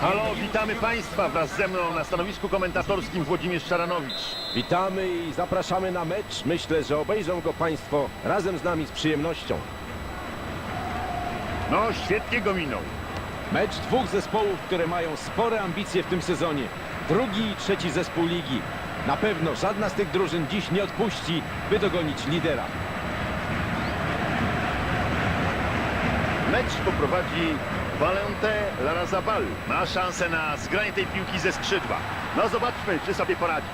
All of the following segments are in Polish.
Halo, witamy Państwa wraz ze mną na stanowisku komentatorskim Włodzimierz Szaranowicz. Witamy i zapraszamy na mecz. Myślę, że obejrzą go Państwo razem z nami z przyjemnością. No, świetnie go minął. Mecz dwóch zespołów, które mają spore ambicje w tym sezonie. Drugi i trzeci zespół ligi. Na pewno żadna z tych drużyn dziś nie odpuści, by dogonić lidera. Mecz poprowadzi Valente Larazabal. Ma szansę na zgranie tej piłki ze skrzydła. No zobaczmy, czy sobie poradzi.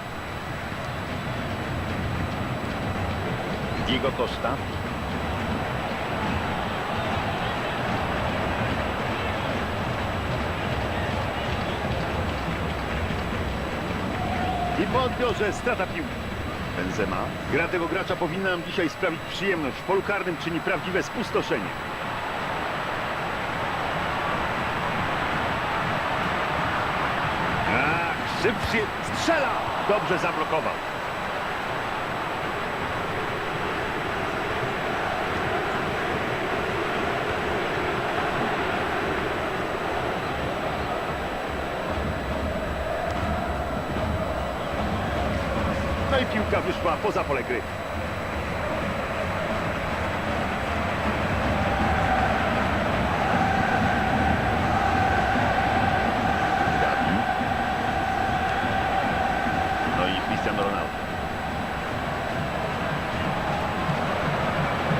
Diego Costa. I po odbiorze strata piłki. Benzema. Gra tego gracza powinna nam dzisiaj sprawić przyjemność. W polu karnym czyni prawdziwe spustoszenie. Szybciej strzela! Dobrze zablokował. No i piłka wyszła poza pole gry. Gavi. No i Cristiano Ronaldo.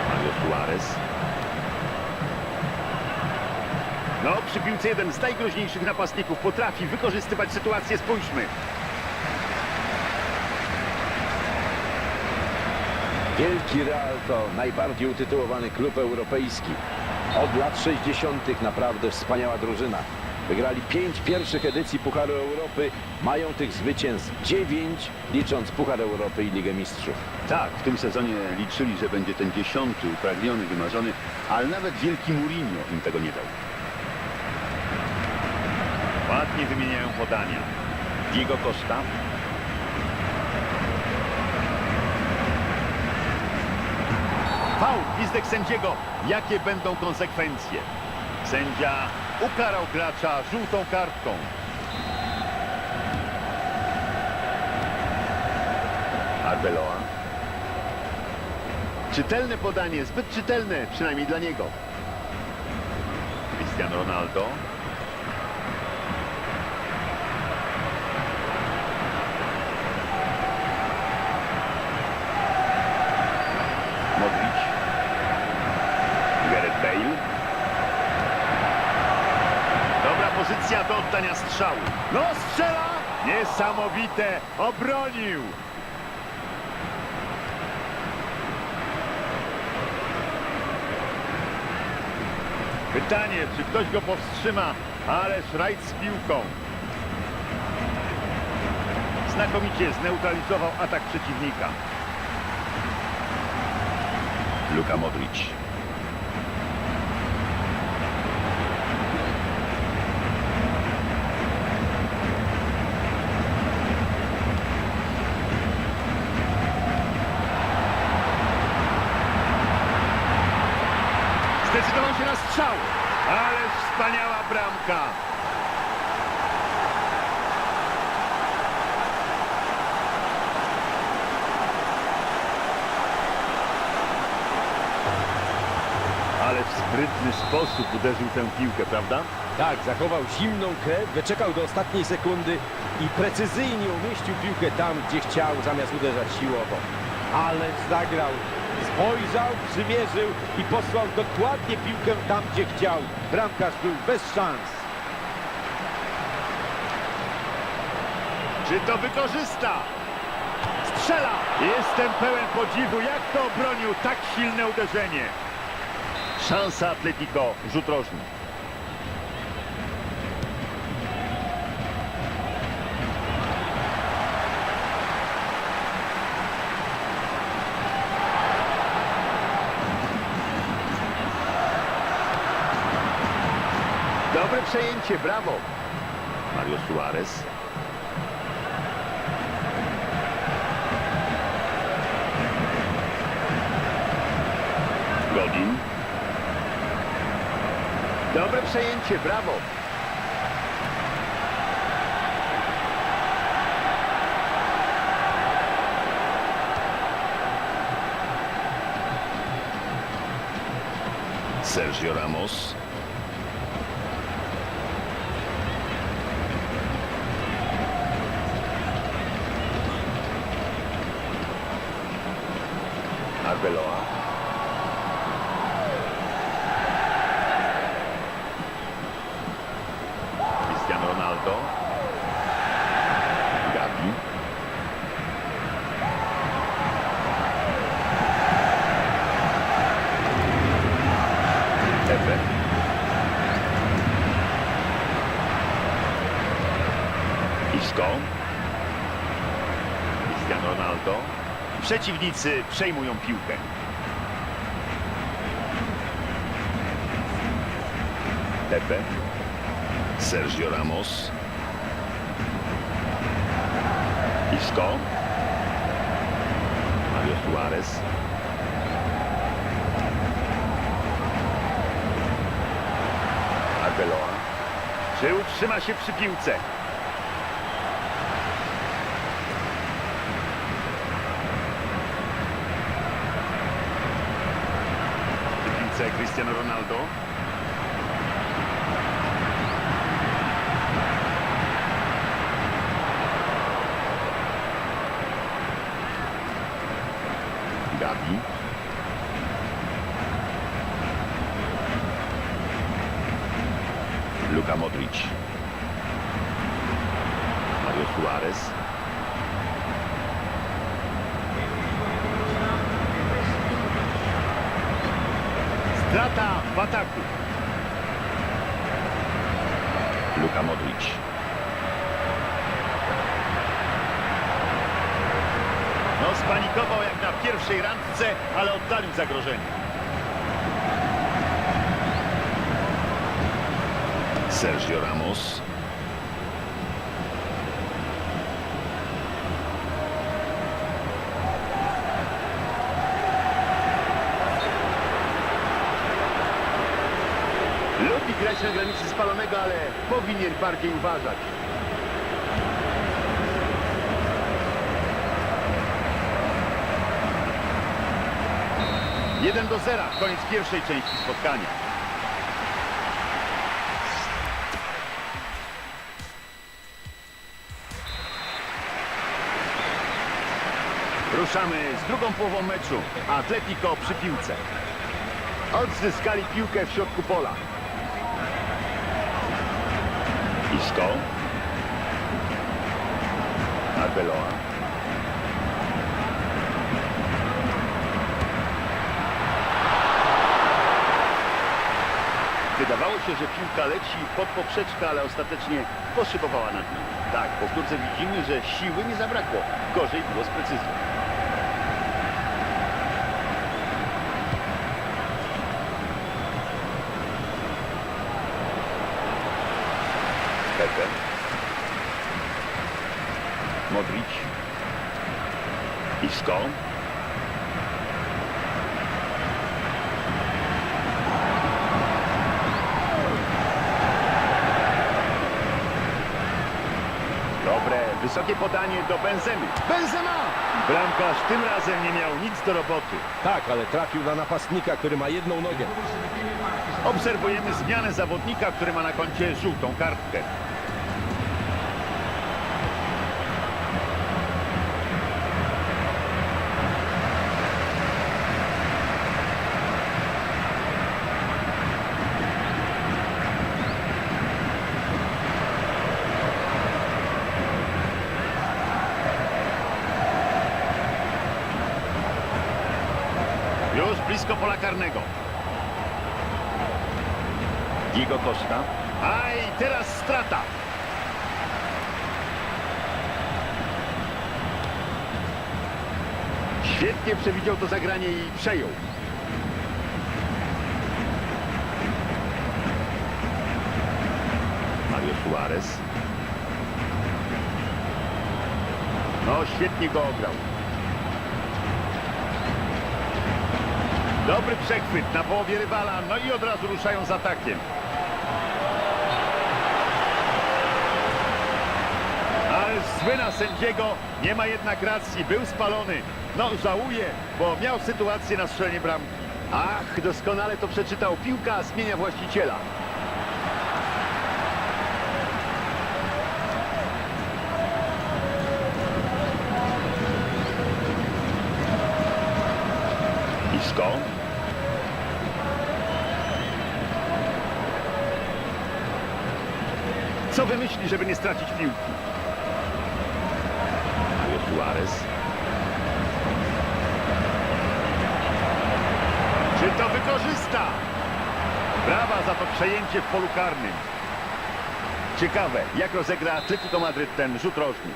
Mario Suarez. Jeden z najgroźniejszych napastników potrafi wykorzystywać sytuację. Spójrzmy. Wielki Real to najbardziej utytułowany klub europejski. Od lat 60. naprawdę wspaniała drużyna. Wygrali pięć pierwszych edycji Pucharu Europy. Mają tych zwycięstw dziewięć, licząc Puchar Europy i Ligę Mistrzów. Tak, w tym sezonie liczyli, że będzie ten dziesiąty, upragniony, wymarzony, ale nawet wielki Mourinho im tego nie dał. Ładnie wymieniają podania. Diego Costa. Faul, gwizdek sędziego. Jakie będą konsekwencje? Sędzia ukarał gracza żółtą kartką. Arbeloa. Czytelne podanie, zbyt czytelne, przynajmniej dla niego. Cristiano Ronaldo. Pozycja do oddania strzału. No strzela! Niesamowite! Obronił! Pytanie, czy ktoś go powstrzyma, ale Szrajc z piłką. Znakomicie zneutralizował atak przeciwnika. Luka Modric. Zdecydował się na strzał. Ależ wspaniała bramka. Ale w sprytny sposób uderzył tę piłkę, prawda? Tak, zachował zimną krew, wyczekał do ostatniej sekundy i precyzyjnie umieścił piłkę tam, gdzie chciał, zamiast uderzać siłowo. Ale zagrał, spojrzał, przymierzył i posłał dokładnie piłkę tam, gdzie chciał. Bramkarz był bez szans. Czy to wykorzysta? Strzela! Jestem pełen podziwu, jak to obronił tak silne uderzenie. Szansa Atletico, rzut rożny. przejęcie, brawo! Mario Suarez. Godin. Dobre przejęcie, brawo! Sergio Ramos. Przeciwnicy przejmują piłkę. Pepe. Sergio Ramos. Isco. Mario Suarez. Arbeloa. Czy utrzyma się przy piłce? Przy piłce Cristiano Ronaldo. Gabi. Luka Modric. Mario Suarez. Strata w ataku. Luka Modric. No spanikował jak na pierwszej randce, ale oddalił zagrożenie. Sergio Ramos. Spalonego, ale powinien bardziej uważać. Jeden do zera, koniec pierwszej części spotkania. Ruszamy z drugą połową meczu. Atletico przy piłce. Odzyskali piłkę w środku pola. Isco. Arbeloa. Wydawało się, że piłka leci pod poprzeczkę, ale ostatecznie poszybowała nad nim. Tak, po powtórce widzimy, że siły nie zabrakło. Gorzej było z precyzją. Pepe. Modric. Isco. Dobre, wysokie podanie do Benzemy. Benzema! Bramkarz tym razem nie miał nic do roboty. Tak, ale trafił na napastnika, który ma jedną nogę. Obserwujemy zmianę zawodnika, który ma na koncie żółtą kartkę. Już blisko pola karnego. Diego Costa. A i teraz strata. Świetnie przewidział to zagranie i przejął. Mario Suarez. No, świetnie go ograł. Dobry przechwyt na połowie rywala, no i od razu ruszają z atakiem. Ale zły na sędziego, nie ma jednak racji, był spalony. No żałuje, bo miał sytuację na strzelenie bramki. Ach, doskonale to przeczytał. Piłka zmienia właściciela. Isco. Co wymyśli, żeby nie stracić piłki? Tu jest Suarez. Czy to wykorzysta? Brawa za to przejęcie w polu karnym. Ciekawe, jak rozegra Atletico Madryt ten rzut rożny.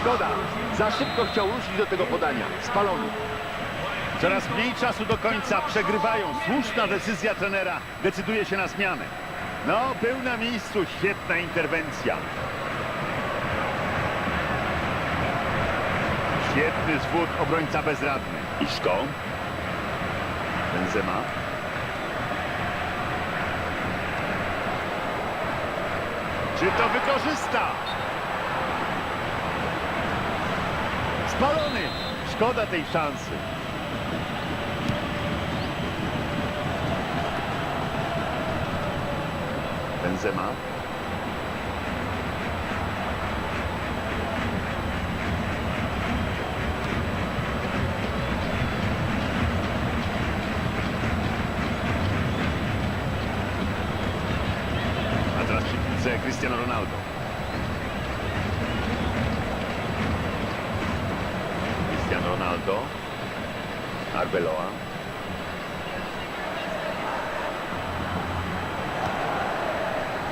Szkoda. Za szybko chciał ruszyć do tego podania. Spalony. Coraz mniej czasu do końca. Przegrywają. Słuszna decyzja trenera. Decyduje się na zmianę. No, był na miejscu. Świetna interwencja. Świetny zwód obrońca bezradny. Iszko. Benzema. Czy to wykorzysta? Spalony! Szkoda tej szansy. Benzema. Cristiano Ronaldo. Cristiano Ronaldo. Arbeloa.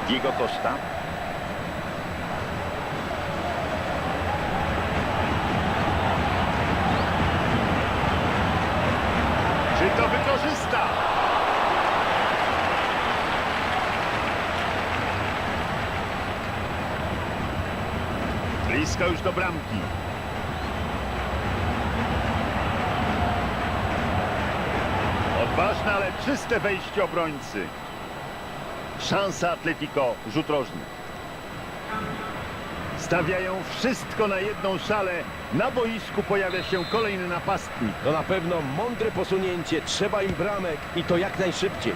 Diego Costa. Czy to wykorzysta? Blisko już do bramki. Odważne, ale czyste wejście obrońcy. Szansa Atletico, rzut rożny. Stawiają wszystko na jedną szalę. Na boisku pojawia się kolejny napastnik. To na pewno mądre posunięcie, trzeba im bramek i to jak najszybciej.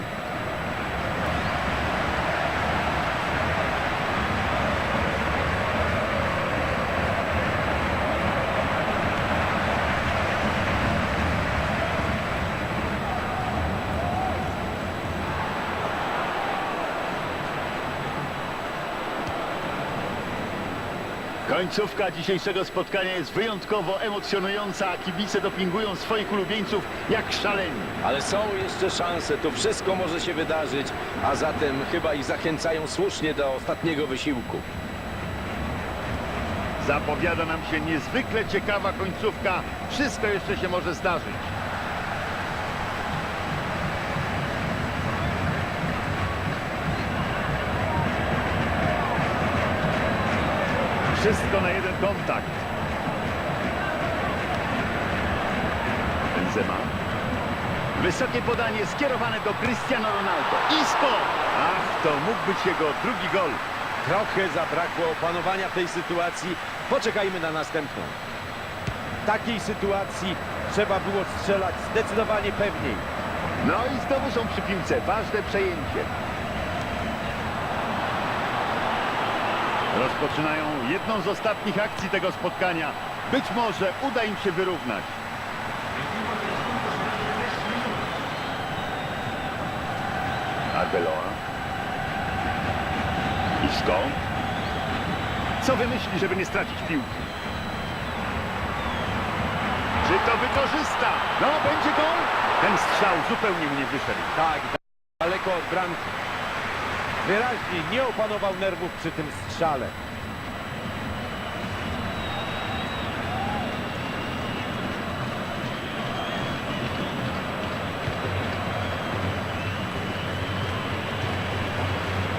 Końcówka dzisiejszego spotkania jest wyjątkowo emocjonująca, a kibice dopingują swoich ulubieńców jak szaleni. Ale są jeszcze szanse, tu wszystko może się wydarzyć, a zatem chyba ich zachęcają słusznie do ostatniego wysiłku. Zapowiada nam się niezwykle ciekawa końcówka. Wszystko jeszcze się może zdarzyć. Wszystko na jeden kontakt. Benzema. Wysokie podanie skierowane do Cristiano Ronaldo. Isco! Ach, to mógł być jego drugi gol. Trochę zabrakło opanowania tej sytuacji. Poczekajmy na następną. W takiej sytuacji trzeba było strzelać zdecydowanie pewniej. No i znowu są przy piłce. Ważne przejęcie. Rozpoczynają jedną z ostatnich akcji tego spotkania. Być może uda im się wyrównać. Arbeloa. Isco. Co wymyśli, żeby nie stracić piłki? Czy to wykorzysta? No, będzie gol. Ten strzał zupełnie mu nie wyszedł. Tak, daleko od bramki. Wyraźnie nie opanował nerwów przy tym strzale.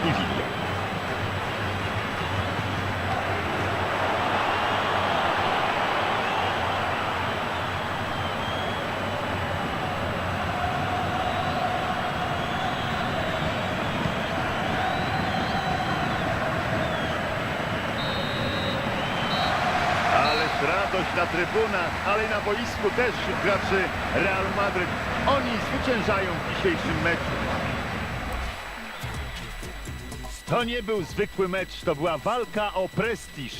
Nie widzę. Ależ radość na trybunach, ale i na boisku też wśród graczy Real Madryt. Oni zwyciężają w dzisiejszym meczu. To nie był zwykły mecz, to była walka o prestiż.